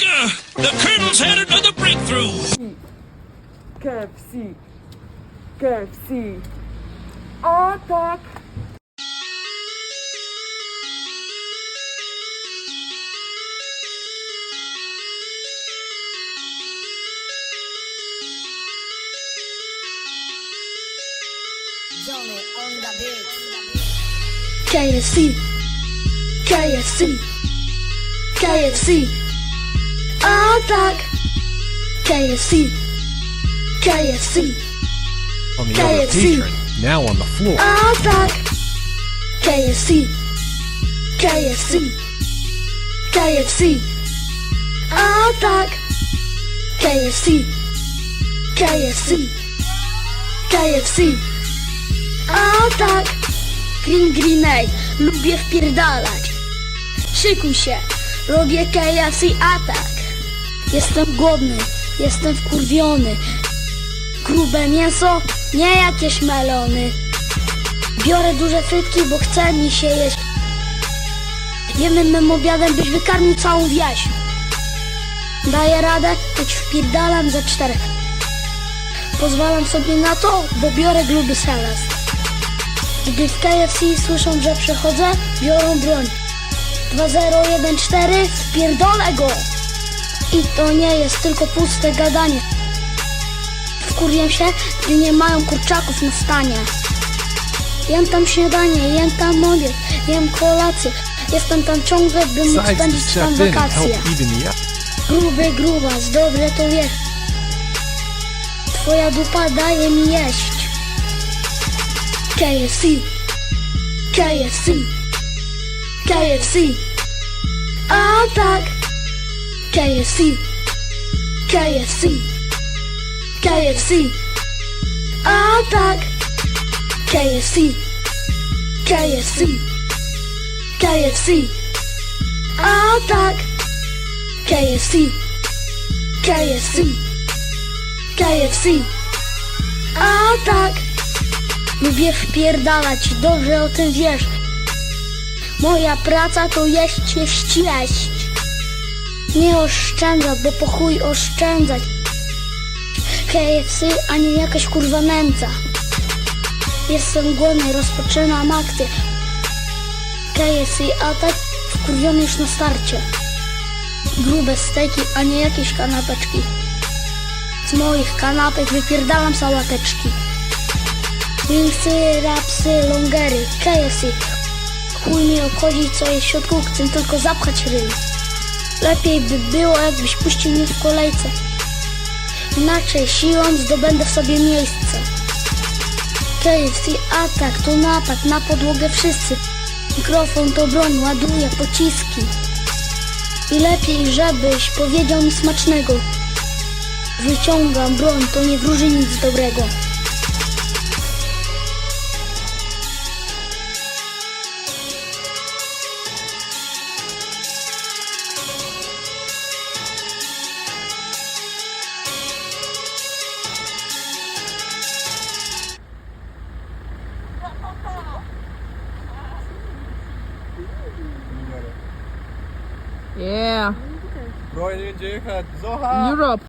Eureka! The Colonel's had another breakthrough! KFC. KFC. O tak. Johnny on the beat. KFC, KFC, KFC. A tak, KFC, KFC. on the other KFC. patron, now on the floor. A tak, KFC, KFC, KFC. A tak, KFC, KFC, KFC. A tak, Green Greenay, lubię wpierdalać. Szykuj się, robię KFC atak. Jestem głodny, jestem wkurwiony. Grube mięso, nie jakieś melony. Biorę duże frytki, bo chce mi się jeść. Jednym mym obiadem byś wykarmił całą wieś. Daję radę, choć wpierdalam za czterech. Pozwalam sobie na to, bo biorę gruby selest. Gdy w KFC słyszą, że przechodzę, biorą broń. 2014, wpierdolę go! I to nie jest tylko puste gadanie. Wkurwiam się, gdy nie mają kurczaków na stanie. Jem tam śniadanie, jem tam obiad, jem kolację. Jestem tam ciągle, by móc spędzić tam wakacje. Gruby grubas, dobre to wiesz. Twoja dupa daje mi jeść. KFC, KFC, KFC. A tak, KFC, KFC, KFC. A tak, KFC, KFC, KFC. A tak. KFC, KFC, KFC. A tak, lubię wpierdalać, dobrze o tym wiesz. Moja praca to jeść, jeść, jeść. Nie oszczędzać, bo po chuj oszczędzać. KFC, a nie jakaś kurwa nędza. Jestem głodny, rozpoczynam akcję. KFC, a tak wkurwiony już na starcie grube steki, a nie jakieś kanapeczki. Z moich kanapek wypierdalam sałateczki. Wilsy, rapsy, longery, KFC. Chuj mi obchodzi co jest w środku, chcę tylko zapchać ryj. Lepiej by było, jakbyś puścił mnie w kolejce. Inaczej siłą zdobędę w sobie miejsce. KFC atak to napad na podłogę wszyscy. Mikrofon to broń, ładuje pociski. I lepiej, żebyś powiedział mi smacznego. Wyciągam broń, to nie wróży nic dobrego. Yeah. bro, gdzie! Europe.